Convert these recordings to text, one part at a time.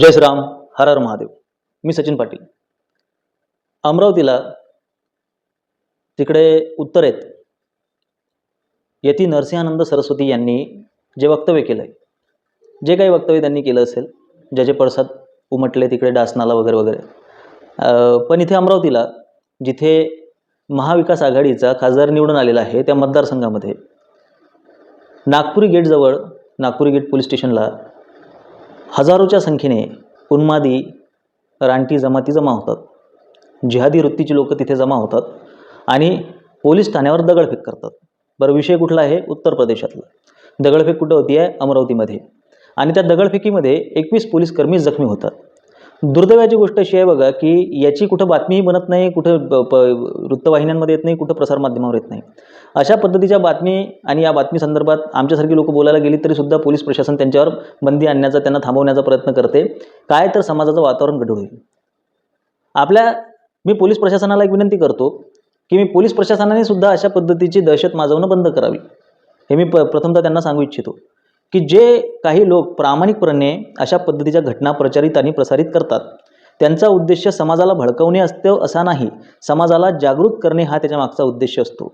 जय श्रीराम हर हर महादेव. मी सचिन पाटील. अमरावतीला तिकडे उत्तरेत येथी नरसिंहानंद सरस्वती यांनी जे वक्तव्य केलं आहे जे काही वक्तव्य त्यांनी केलं असेल ज्याचे पडसाद उमटले तिकडे डासनाला वगैरे वगैरे. पण इथे अमरावतीला जिथे महाविकास आघाडीचा खासदार निवडून आलेला आहे त्या मतदारसंघामध्ये नागपुरी गेटजवळ नागपुरी गेट पोलीस स्टेशनला हजारोच्या संख्येने उन्मादी रानटी जमाती जमा होतात. जिहादी वृत्तीची लोक तिथे जमा होतात आणि पोलीस ठाण्यावर दगडफेक करतात. बरं विषय कुठला आहे? उत्तर प्रदेशातला. दगडफेक कुठं होती आहे अमरावतीमध्ये. आणि त्या दगडफेकीमध्ये एकवीस पोलीस कर्मी जखमी होतात. दुर्दैवाची गोष्ट अशी आहे बघा की याची कुठं बातमीही बनत नाही कुठं ब- प वृत्तवाहिन्यांमध्ये येत नाही कुठं प्रसारमाध्यमावर येत नाही. अशा पद्धतीच्या बातमी आणि या बातमी संदर्भात आमच्यासारखी लोक बोलायला गेली तरी सुद्धा पोलीस प्रशासन त्यांच्यावर बंदी आणण्याचा त्यांना थांबवण्याचा प्रयत्न करते. काय तर समाजाचं वातावरण गढूळ होईल आपल्या मी पोलीस प्रशासनाला एक विनंती करतो की मी पोलीस प्रशासनाने सुद्धा अशा पद्धतीची दहशत माजवणं बंद करावी. हे मी प प्रथमतः त्यांना सांगू इच्छितो. की जे काही लोक प्रामाणिकपणे अशा पद्धतीच्या घटना प्रचारित आणि प्रसारित करतात त्यांचा उद्देश समाजाला भडकवणे असतं असा नाही समाजाला जागृत करणे हा त्याच्या मागचा उद्देश असतो.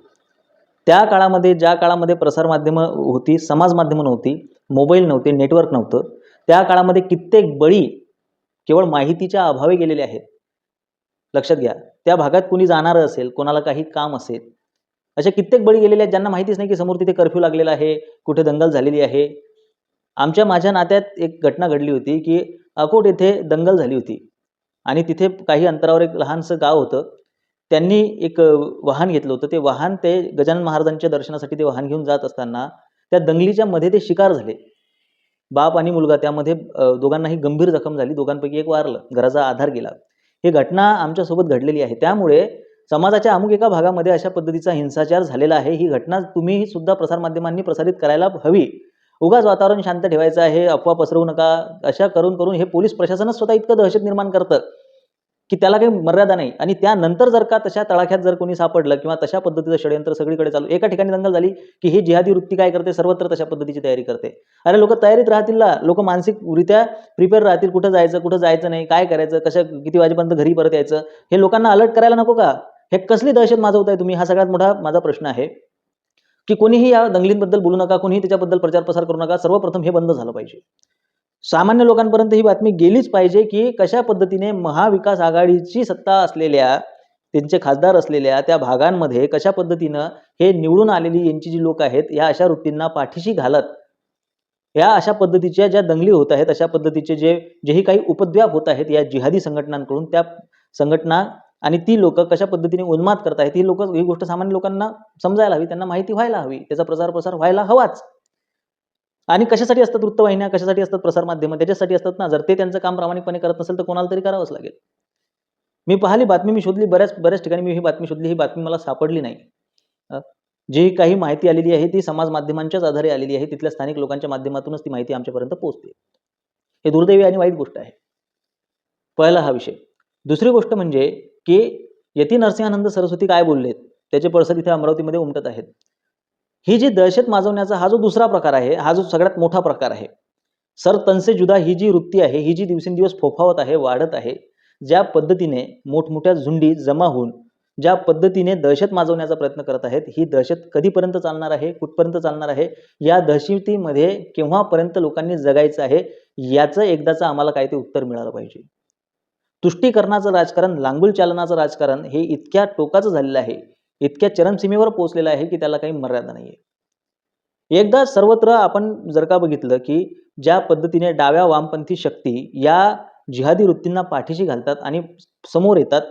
त्या काळामध्ये ज्या काळामध्ये प्रसारमाध्यमं होती समाज माध्यमं नव्हती मोबाईल नव्हते नेटवर्क नव्हतं त्या काळामध्ये कित्येक बळी केवळ माहितीच्या अभावी गेलेले आहेत. लक्षात घ्या त्या भागात कुणी जाणारं असेल कोणाला काही काम असेल अशा कित्येक बळी गेलेले आहेत ज्यांना माहितीच नाही की समोर तिथे कर्फ्यू लागलेला आहे कुठे दंगल झालेली आहे आमच्या माझ्या नात्यात एक घटना घडली होती की अकोट येथे दंगल झाली होती. आणि तिथे काही अंतरावर एक लहानसं गाव होतं. त्यांनी एक वाहन घेतलं होतं. ते वाहन ते गजानन महाराजांच्या दर्शनासाठी ते वाहन घेऊन जात असताना त्या दंगलीच्या मध्ये ते शिकार झाले. बाप आणि मुलगा त्यामध्ये दोघांनाही गंभीर जखम झाली. दोघांपैकी एक वारलं. घराचा आधार गेला. ही घटना आमच्यासोबत घडलेली आहे. त्यामुळे समाजाच्या अमुक एका भागामध्ये अशा पद्धतीचा हिंसाचार झालेला आहे. ही घटना तुम्ही सुद्धा प्रसारमाध्यमांनी प्रसारित करायला हवी. उगाच वातावरण शांत ठेवायचं आहे अफवा पसरवू नका अशा करून करून हे पोलीस प्रशासनच स्वतः इतकं दहशत निर्माण करतं की त्याला काही मर्यादा नाही. आणि त्यानंतर जर का तशा तळाख्यात जर कोणी सापडलं किंवा तशा पद्धतीचं षडयंत्र सगळीकडे चालू एका ठिकाणी दंगल झाली की ही जिहादी वृत्ती काय करते सर्वत्र तशा पद्धतीची तयारी करते. अरे लोक तयारीत राहतील ना लोक मानसिकरित्या प्रिपेअर राहतील कुठं जायचं कुठं जायचं नाही काय करायचं कशा किती वाजेपर्यंत घरी परत यायचं हे लोकांना अलर्ट करायला नको का? हे कसली दहशत माजवताय तुम्ही? हा सगळ्यात मोठा माझा प्रश्न आहे. की कोणीही या दंगलींबद्दल बोलू नका कोणीही त्याच्याबद्दल प्रचार प्रसार करू नका सर्वप्रथम हे बंद झालं पाहिजे. सामान्य लोकांपर्यंत ही बातमी गेलीच पाहिजे की कशा पद्धतीने महाविकास आघाडीची सत्ता असलेल्या त्यांचे खासदार असलेल्या त्या भागांमध्ये कशा पद्धतीनं हे निवडून आलेली यांची जी लोक आहेत या अशा वृत्तींना पाठीशी घालत या अशा पद्धतीच्या ज्या दंगली होत आहेत अशा पद्धतीचे जे जेही काही उपद्व्याप होत आहेत या जिहादी संघटनांकडून त्या संघटना आणि ती लोक कशा पद्धतीने उन्माद करत आहेत ही लोक ही गोष्ट सामान्य लोकांना समजायला हवी त्यांना माहिती व्हायला हवी त्याचा प्रसार प्रसार व्हायला हवाच. आणि कशासाठी असतात वृत्तवाहिन्या कशासाठी असतात प्रसारमाध्यमं त्याच्यासाठी असतात ना जर ते त्यांचं काम प्रामाणिकपणे करत नसेल तर कोणाला तरी करावंच लागेल. मी पाहिली बातमी मी शोधली बऱ्याच बऱ्याच ठिकाणी मी ही बातमी शोधली ही बातमी मला सापडली नाही. जी काही माहिती आलेली आहे ती समाज माध्यमांच्याच आधारे आलेली आहे तिथल्या स्थानिक लोकांच्या माध्यमातूनच ती माहिती आमच्यापर्यंत पोहोचते. हे दुर्दैवी आणि वाईट गोष्ट आहे. पहिला हा विषय. दुसरी गोष्ट म्हणजे की यती नरसिंहानंद सरस्वती काय बोललेत? त्याचे पडसर इथे अमरावतीमध्ये उमटत आहेत. ही जी दहशत माजवण्याचा हा जो दुसरा प्रकार आहे हा जो सगळ्यात मोठा प्रकार आहे सर तनसे जुदा ही जी वृत्ती आहे ही जी दिवसेंदिवस फोफावत आहे वाढत आहे ज्या पद्धतीने मोठमोठ्या झुंडी जमा होऊन ज्या पद्धतीने दहशत माजवण्याचा प्रयत्न करत आहेत ही दहशत कधीपर्यंत चालणार आहे कुठपर्यंत चालणार आहे या दहशतीमध्ये केव्हापर्यंत लोकांनी जगायचं आहे याचं एकदाचं आम्हाला काय ते उत्तर मिळालं पाहिजे. तुष्टीकरणाचं राजकारण लांगुल चालनाचं राजकारण हे इतक्या टोकाचं झालेलं आहे इतक्या चरमसीमेवर पोहोचलेलं आहे की त्याला काही मर्यादा नाही आहे एकदा सर्वत्र आपण जर का बघितलं की ज्या पद्धतीने डाव्या वामपंथी शक्ती या जिहादी वृत्तींना पाठीशी घालतात आणि समोर येतात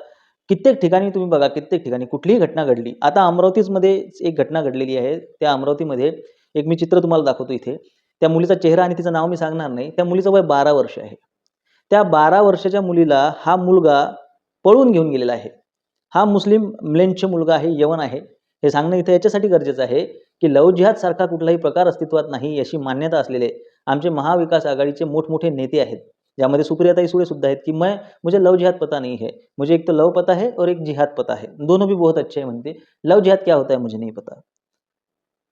कित्येक ठिकाणी तुम्ही बघा कित्येक ठिकाणी कुठलीही घटना घडली. आता अमरावतीमध्ये एक घटना घडलेली आहे. त्या अमरावतीमध्ये एक मी चित्र तुम्हाला दाखवतो इथे. त्या मुलीचा चेहरा आणि तिचं नाव मी सांगणार नाही. त्या मुलीचं वय बारा वर्ष आहे. त्या बारा वर्षाच्या मुलीला हा मुलगा पळून घेऊन गेलेला आहे. हा मुस्लिम म्लेंच मुलगा आहे यवन आहे. हे सांगणं इथं याच्यासाठी गरजेचं आहे की लव जिहाद सारखा कुठलाही प्रकार अस्तित्वात नाही याची मान्यता असलेले आमचे महाविकास आघाडीचे मोठमोठे नेते आहेत. ज्यामध्ये सुप्रियाताई सुळे सुद्धा आहेत की मैं मुझे लव जिहाद पता नहीं है. मुझे एक तो लव पता है और एक जिहाद पता है. दोनों भी बहुत अच्छे हैं म्हणते. लव जिहाद क्या होता है मुझे नहीं पता.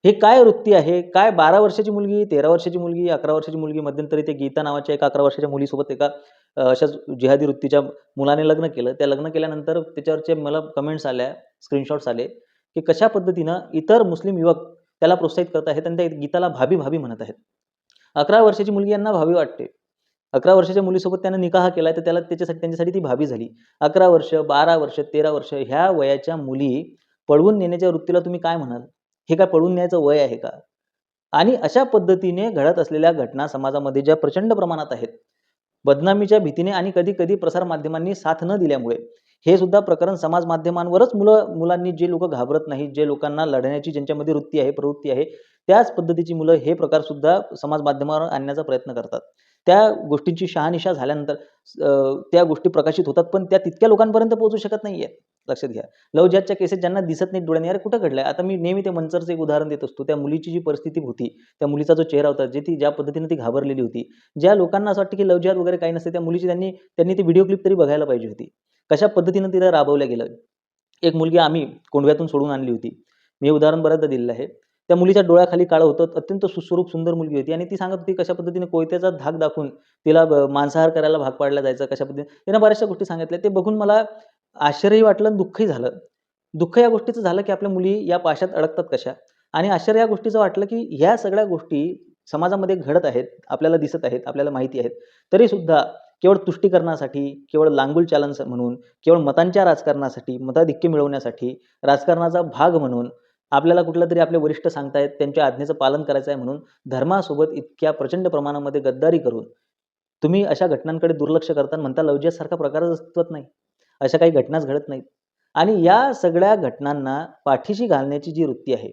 हे काय वृत्ती आहे? काय बारा वर्षाची मुलगी तेरा वर्षाची मुलगी अकरा वर्षाची मुलगी मध्यंतरी ते गीता नावाच्या एका अकरा वर्षाच्या मुलीसोबत एका अशाच जिहादी वृत्तीच्या मुलाने लग्न केलं. त्या लग्न केल्यानंतर त्याच्यावरचे मला कमेंट्स आल्या स्क्रीनशॉट्स आले की कशा पद्धतीनं इतर मुस्लिम युवक त्याला प्रोत्साहित करत आहेत आणि त्या गीताला भाभी भाभी म्हणत आहेत. अकरा वर्षाची मुलगी यांना भावी वाटते. अकरा वर्षाच्या मुलीसोबत त्यानं निकाह केला तर त्याला त्याच्यासाठी त्यांच्यासाठी ती भाभी झाली. अकरा वर्ष बारा वर्ष तेरा वर्ष ह्या वयाच्या मुली पळवून नेण्याच्या वृत्तीला तुम्ही काय म्हणाल? हे काय पळून न्यायचं वय आहे का? आणि अशा पद्धतीने घडत असलेल्या घटना समाजामध्ये ज्या प्रचंड प्रमाणात आहेत बदनामीच्या भीतीने आणि कधी कधी प्रसारमाध्यमांनी साथ न दिल्यामुळे हे सुद्धा प्रकरण समाज माध्यमांवरच मुलं मुलांनी जे लोक घाबरत नाहीत जे लोकांना लढण्याची ज्यांच्यामध्ये वृत्ती आहे प्रवृत्ती आहे त्याच पद्धतीची मुलं हे प्रकार सुद्धा समाज माध्यमावर आणण्याचा प्रयत्न करतात. त्या गोष्टींची शहानिशा झाल्यानंतर त्या गोष्टी प्रकाशित होतात पण त्या तितक्या लोकांपर्यंत पोहोचू शकत नाही आहेत लक्षात घ्या. लव जॅजच्या केसेस ज्यांना दिसत नाही डोळ्याने अरे कुठं घडलंय? आता मी नेहमी ते मंचरचं एक उदाहरण देत असतो. त्या मुलीची जी परिस्थिती होती त्या मुलीचा जो चेहरा होता जे ती ज्या पद्धतीने ती घाबरलेली होती ज्या लोकांना असं वाटतं की लव जॅद वगैरे काही नसते त्या मुलीची त्यांनी त्यांनी ती व्हिडिओ क्लिप तरी बघायला पाहिजे होती. कशा पद्धतीनं तिला राबवलं गेलं? एक मुलगी आम्ही कोंडव्यातून सोडून आणली होती. मी उदाहरण बऱ्याचदा दिलेलं आहे. त्या मुलीच्या डोळ्याखाली काळं होतं. अत्यंत सुस्वरूप सुंदर मुलगी होती. आणि ती सांगत होती कशा पद्धतीने कोयत्याचा धाक दाखवून तिला ब- मांसाहार करायला भाग पाडला जायचा? कशा पद्धतीने? तिनं बऱ्याचशा गोष्टी सांगितल्या. ते बघून मला आश्चर्यही वाटलं आणि दुःखही झालं. दुःख या गोष्टीचं झालं की आपल्या मुली या पाशात अडकतात कशा? आणि आश्चर्य या गोष्टीचं वाटलं की ह्या सगळ्या गोष्टी समाजामध्ये घडत आहेत आपल्याला दिसत आहेत आपल्याला माहिती आहेत. तरी सुद्धा केवळ तुष्टीकरणासाठी केवळ लांगुल चालन म्हणून केवळ मतांच्या राजकारणासाठी मताधिक्य मिळवण्यासाठी राजकारणाचा भाग म्हणून आपल्याला कुठला तरी आपले वरिष्ठ सांगतायत त्यांच्या आज्ञेचं पालन करायचं आहे म्हणून धर्मासोबत इतक्या प्रचंड प्रमाणामध्ये गद्दारी करून तुम्ही अशा घटनांकडे दुर्लक्ष करता म्हणता लवजियासारखा प्रकारच अस्तित्वात नाही. अशा काही घटनाच घडत नाहीत. आणि या सगळ्या घटनांना पाठीशी घालण्याची जी वृत्ती आहे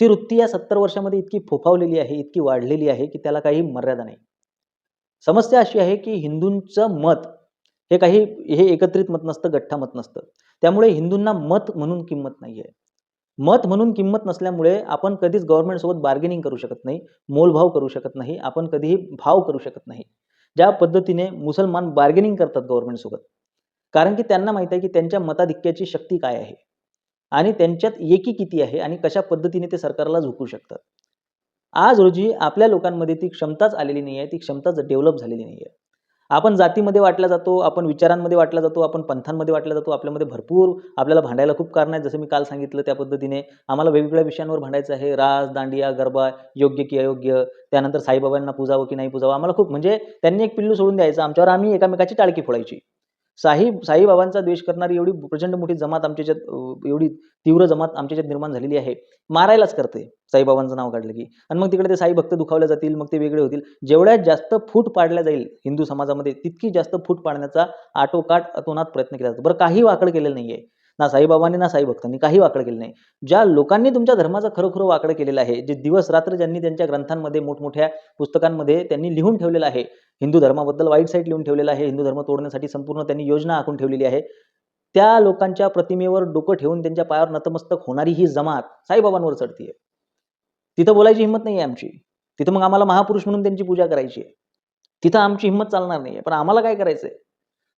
ती वृत्ती या सत्तर वर्षामध्ये इतकी फोफावलेली आहे इतकी वाढलेली आहे की त्याला काही मर्यादा नाही. समस्या अशी आहे की हिंदूंचं मत हे काही हे एकत्रित मत नसतं गठ्ठा मत नसतं. त्यामुळे हिंदूंना मत म्हणून किंमत नाही आहे मत म्हणून किंमत नसल्यामुळे आपण कधीच गव्हर्नमेंटसोबत बार्गेनिंग करू शकत नाही मोलभाव करू शकत नाही आपण कधीही भाव करू शकत नाही. ज्या पद्धतीने मुसलमान बार्गेनिंग करतात गव्हर्नमेंटसोबत कारण की त्यांना माहीत आहे की त्यांच्या मताधिक्याची शक्ती काय आहे? आणि त्यांच्यात एकी किती आहे आणि कशा पद्धतीने ते सरकारला झुकू शकतात? आज रोजी आपल्या लोकांमध्ये ती क्षमताच आलेली नाही आहे ती क्षमताच डेव्हलप झालेली नाही आहे आपण जातीमध्ये वाटला जातो आपण विचारांमध्ये वाटला जातो आपण पंथांमध्ये वाटला जातो आपल्यामध्ये भरपूर आपल्याला भांडायला खूप कारण आहे. जसं मी काल सांगितलं त्या पद्धतीने आम्हाला वेगवेगळ्या विषयांवर भांडायचं आहे. राज दांडिया गरबा योग्य की अयोग्य त्यानंतर साईबाबांना पूजावं की नाही पूजावं. आम्हाला खूप म्हणजे त्यांनी एक पिल्लू सोडून द्यायचं. आमच्यावर आम्ही एकामेकाची टाळकी फोडायची. साई साईबाबांचा द्वेष करणारी एवढी प्रचंड मोठी जमात आमच्या याच्यात एवढी तीव्र जमात आमच्या याच्यात निर्माण झालेली आहे. मारायलाच करते साईबाबांचं नाव काढलं की. आणि मग तिकडे ते साई भक्त दुखावले जातील मग ते वेगळे होतील. जेवढ्या जास्त फूट पाडल्या जाईल हिंदू समाजामध्ये तितकी जास्त फूट पाडण्याचा आटोकाट अतोनात प्रयत्न केला जातो. बरं काही वाकड केलेलं नाहीये. ना साईबाबांनी ना साई भक्तांनी काही वाकड केलं नाही. ज्या लोकांनी तुमच्या धर्माचं खरोखर वाकडं केलेलं आहे जे दिवस रात्र ज्यांनी त्यांच्या ग्रंथांमध्ये मोठमोठ्या पुस्तकांमध्ये त्यांनी लिहून ठेवलेलं आहे हिंदू धर्माबद्दल वाईट साईट लिहून ठेवलेलं आहे हिंदू धर्म तोडण्यासाठी संपूर्ण त्यांनी योजना आखून ठेवलेली आहे त्या लोकांच्या प्रतिमेवर डोकं ठेवून त्यांच्या पायावर नतमस्तक होणारी ही जमात साईबाबांवर चढतीये. तिथं बोलायची हिंमत नाही आहे आमची. तिथं मग आम्हाला महापुरुष म्हणून त्यांची पूजा करायची आहे. तिथं आमची हिंमत चालणार नाही पण आम्हाला काय करायचंय?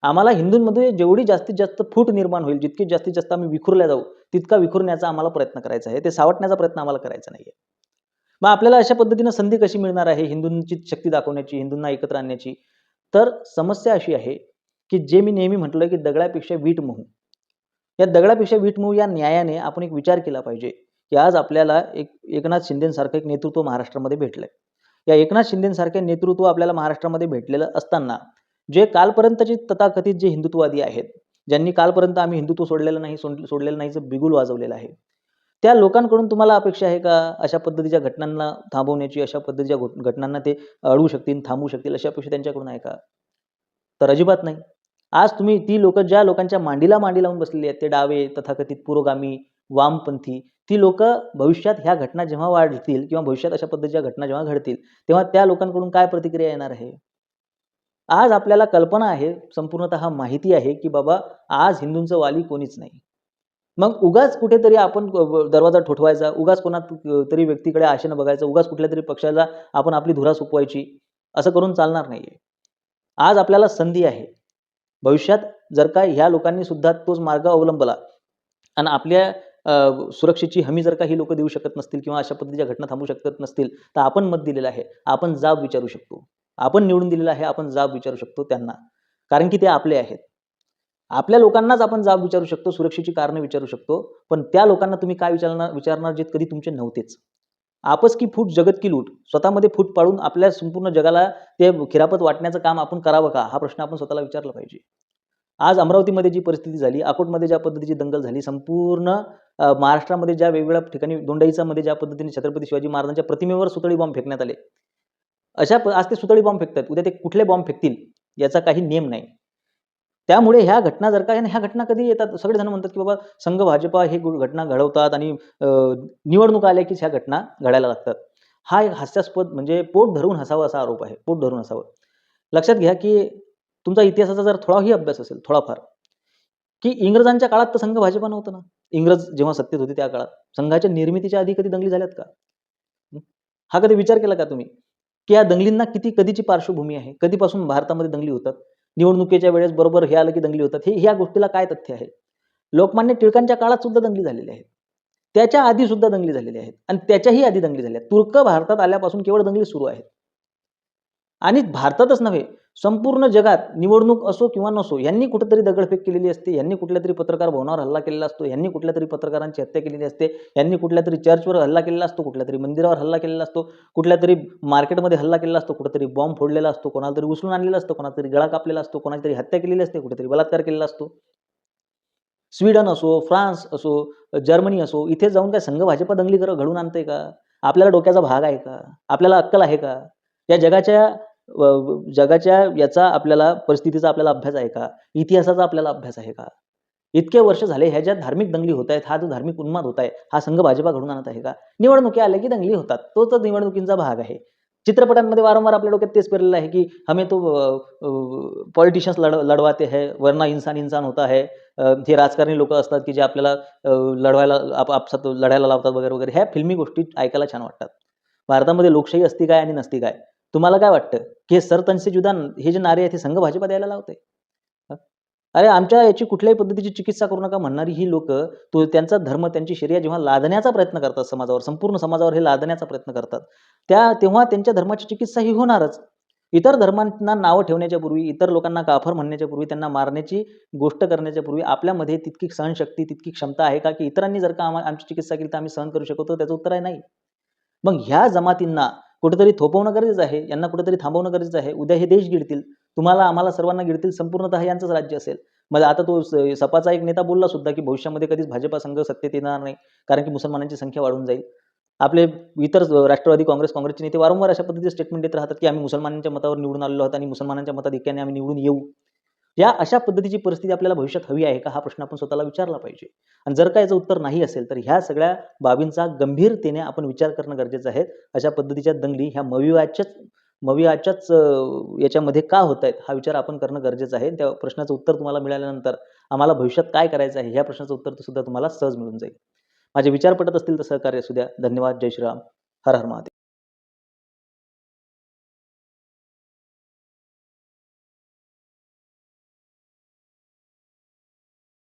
आम्हाला हिंदूंमध्ये जेवढी जास्तीत जास्त फूट निर्माण होईल जितकी जास्तीत जास्त आम्ही विखुरल्या जाऊ तितका विखुरण्याचा आम्हाला प्रयत्न करायचा आहे. ते सावटण्याचा प्रयत्न आम्हाला करायचा नाहीये. मग आपल्याला अशा पद्धतीनं संधी कशी मिळणार आहे? हिंदूंची शक्ती दाखवण्याची हिंदूंना एकत्र आणण्याची? तर समस्या अशी आहे की जे मी नेहमी म्हटलं की दगडापेक्षा वीट मोहू. या दगडापेक्षा वीट मोहू या न्यायाने आपण एक विचार केला पाहिजे की आज आपल्याला एक एकनाथ शिंदेसारखं एक नेतृत्व महाराष्ट्रामध्ये भेटलंय. या एकनाथ शिंदेसारखे नेतृत्व आपल्याला महाराष्ट्रामध्ये भेटलेलं असताना जे कालपर्यंतचे तथाकथित जे हिंदुत्ववादी आहेत ज्यांनी कालपर्यंत आम्ही हिंदुत्व सोडलेलं नाही सोड सोडलेलं नाहीचं बिगुल वाजवलेलं आहे त्या लोकांकडून तुम्हाला अपेक्षा आहे का? अशा पद्धतीच्या घटनांना थांबवण्याची अशा पद्धतीच्या घटनांना ते अडवू शकतील थांबवू शकतील अशा अपेक्षा त्यांच्याकडून आहे का? तर अजिबात नाही. आज तुम्ही ती लोक ज्या लोकांच्या मांडीला मांडी लावून बसलेली आहेत ते डावे तथाकथित पुरोगामी वामपंथी ती लोक भविष्यात ह्या घटना जेव्हा वाढतील किंवा भविष्यात अशा पद्धतीच्या घटना जेव्हा घडतील तेव्हा त्या लोकांकडून काय प्रतिक्रिया येणार आहे? आज आपल्याला कल्पना आहे संपूर्णतः माहिती आहे की बाबा आज हिंदूंचं वाली कोणीच नाही. मग उगाच कुठेतरी आपण दरवाजा ठोठवायचा उगाच कोणात तरी व्यक्तीकडे आशेनं बघायचं उगाच कुठल्या तरी पक्षाला आपण आपली धुरा सोपवायची असं करून चालणार नाहीये. आज आपल्याला संधी आहे. भविष्यात जर का ह्या लोकांनी सुद्धा तोच मार्ग अवलंबला आणि आपल्या सुरक्षेची हमी जर का ही लोक देऊ शकत नसतील किंवा अशा पद्धतीच्या घटना थांबू शकत नसतील तर आपण मत दिलेलं आहे. आपण जाब विचारू शकतो. आपण निवडून दिलेलं आहे आपण जाब विचारू शकतो त्यांना. कारण की ते आपले आहेत. आपल्या लोकांनाच आपण जाब विचारू शकतो सुरक्षेची कारणं विचारू शकतो पण त्या लोकांना तुम्ही काय विचारणार विचारणार जे कधी तुमचे नव्हतेच. आपस की फूट जगत की लूट स्वतःमध्ये फूट पाडून आपल्या संपूर्ण जगाला ते खिरापत वाटण्याचं काम आपण करावं का? हा प्रश्न आपण स्वतःला विचारला पाहिजे. आज अमरावतीमध्ये जी परिस्थिती झाली अकोटमध्ये ज्या पद्धतीची दंगल झाली संपूर्ण महाराष्ट्रामध्ये ज्या वेगवेगळ्या ठिकाणी दोंडाईचामध्ये ज्या पद्धतीने छत्रपती शिवाजी महाराजांच्या प्रतिमेवर सुतळी बॉम्ब फेकण्यात आले अशा प- आज ते सुतळी बॉम्ब फेकतात. उद्या ते कुठले बॉम्ब फेकतील याचा काही नियम नाही. त्यामुळे ह्या घटना जर का आणि ह्या घटना कधी येतात? सगळेजण म्हणतात की बाबा संघ भाजपा हे घटना घडवतात आणि निवडणुका आल्या की ह्या घटना घडायला लागतात. हा एक हास्यास्पद म्हणजे पोट धरून हसावं असा आरोप आहे. पोट धरून हसावं. लक्षात घ्या की तुमचा इतिहासाचा जर थोडाही अभ्यास असेल थोडाफार की इंग्रजांच्या काळात तर संघ भाजपा नव्हतं ना? इंग्रज जेव्हा सत्तेत होते त्या काळात. संघाच्या निर्मितीच्या आधी कधी दंगली झाल्यात का? हा कधी विचार केला का तुम्ही? की या दंगलींना किती कधीची पार्श्वभूमी आहे? कधीपासून भारतामध्ये दंगली होतात? निवडणुकीच्या वेळेस बरोबर हे आलं की दंगली होतात? हे ह्या गोष्टीला काय तथ्य आहे? लोकमान्य टिळकांच्या काळात सुद्धा दंगली झालेली आहेत. त्याच्या आधी सुद्धा दंगली झालेल्या आहेत. आणि त्याच्याही आधी दंगली झाल्या आहेत. तुर्क भारतात आल्यापासून केवळ दंगली सुरू आहेत. आणि भारतातच नव्हे संपूर्ण जगात निवडणूक असो किंवा नसो यांनी कुठेतरी दगडफेक केलेली असते यांनी कुठल्या तरी पत्रकार भवनावर हल्ला केलेला असतो यांनी कुठल्या तरी पत्रकारांची हत्या केलेली असते यांनी कुठल्या तरी चर्चवर हल्ला केलेला असतो कुठल्या तरी मंदिरावर हल्ला केलेला असतो कुठल्या तरी मार्केटमध्ये हल्ला केलेला असतो कुठेतरी बॉम्ब फोडलेला असतो कोणाला तरी उचलून आणलेला असतो कोणाला तरी गळा कापलेला असतो कोणाची तरी हत्या केलेली असते कुठेतरी बलात्कार केलेला असतो. स्वीडन असो फ्रान्स असो जर्मनी असो इथे जाऊन काय संघ भाजपा दंगली घडवून आणते का? आपल्याला डोक्याचा भाग आहे का? आपल्याला अक्कल आहे का? या जगाच्या जगाच्या याचा आपल्याला परिस्थितीचा आपल्याला अभ्यास आहे का? इतिहासाचा आपल्याला अभ्यास आहे का? इतके वर्ष झाले ह्या ज्या धार्मिक दंगली होत आहेत हा जो धार्मिक उन्माद होत आहे हा संघ भाजपा घडून आणत आहे का? निवडणुकी आल्या की दंगली होतात. तो तर निवडणुकींचा भाग आहे. चित्रपटांमध्ये वारंवार आपल्या डोक्यात तेच पेरलेलं आहे की हमें तो पॉलिटिशियन्स लढ लढवाते है वरना इन्सान इन्सान होता है. हे राजकारणी लोक असतात की जे आपल्याला लढवायला आप आपसात लढायला लावतात वगैरे वगैरे. ह्या फिल्मी गोष्टी ऐकायला छान वाटतात. भारतामध्ये लोकशाही असती काय आणि नसती काय? तुम्हाला काय वाटतं? की हे सरतनसे जुदान हे जे नारे आहेत हे संघ भाजपा द्यायला लावते अरे आमच्या याची कुठल्याही पद्धतीची चिकित्सा करू नका म्हणणारी ही लोक तो त्यांचा धर्म त्यांची शर्या जेव्हा लादण्याचा प्रयत्न करतात समाजावर संपूर्ण समाजावर हे लादण्याचा प्रयत्न करतात त्या तेव्हा त्यांच्या धर्माची चिकित्सा ही होणारच. इतर धर्मांना नावं ठेवण्याच्या पूर्वी इतर लोकांना काफर म्हणण्याच्या पूर्वी त्यांना मारण्याची गोष्ट करण्याच्या पूर्वी आपल्यामध्ये तितकी सहनशक्ती तितकी क्षमता आहे का? की इतरांनी जर का आमची चिकित्सा केली तर आम्ही सहन करू शकतो? त्याचं उत्तर आहे नाही. मग ह्या जमातींना कुठेतरी थोपवणं गरजेचं आहे यांना कुठेतरी थांबवणं गरजेचं आहे. उद्या हे देश गिळतील. तुम्हाला आम्हाला सर्वांना गिळतील संपूर्णतः यांचंच राज्य असेल. मग आता तो स- सपाचा एक नेता बोलला सुद्धा की भविष्यामध्ये कधीच भाजपा संघ सत्तेत येणार नाही कारण की मुसलमानांची संख्या वाढून जाईल. आपले इतर राष्ट्रवादी काँग्रेस काँग्रेसचे नेते वारंवार अशा पद्धतीचे स्टेटमेंट देत राहतात की आम्ही मुसलमानांच्या मतावर निवडून आलेलो आहोत आणि मुसलमानांच्या मताधिक्याने आम्ही निवडून येऊ. या अशा पद्धतीची परिस्थिती आपल्याला भविष्यात हवी आहे का? हा प्रश्न आपण स्वतःला विचारला पाहिजे. आणि जर का याचं उत्तर नाही असेल तर ह्या सगळ्या बाबींचा गंभीरतेने आपण विचार करणं गरजेचं आहे. अशा पद्धतीच्या दंगली ह्या मविवाच्याच मवियाच्याच याच्यामध्ये का होत आहेत हा विचार आपण करणं गरजेचं आहे. त्या प्रश्नाचं उत्तर तुम्हाला मिळाल्यानंतर आम्हाला भविष्यात काय करायचं आहे ह्या प्रश्नाचं उत्तर सुद्धा तुम्हाला सहज मिळून जाईल. माझे विचार पटत असतील तर सहकार्य असू द्या. धन्यवाद. जय श्रीराम. हर हर महादेव.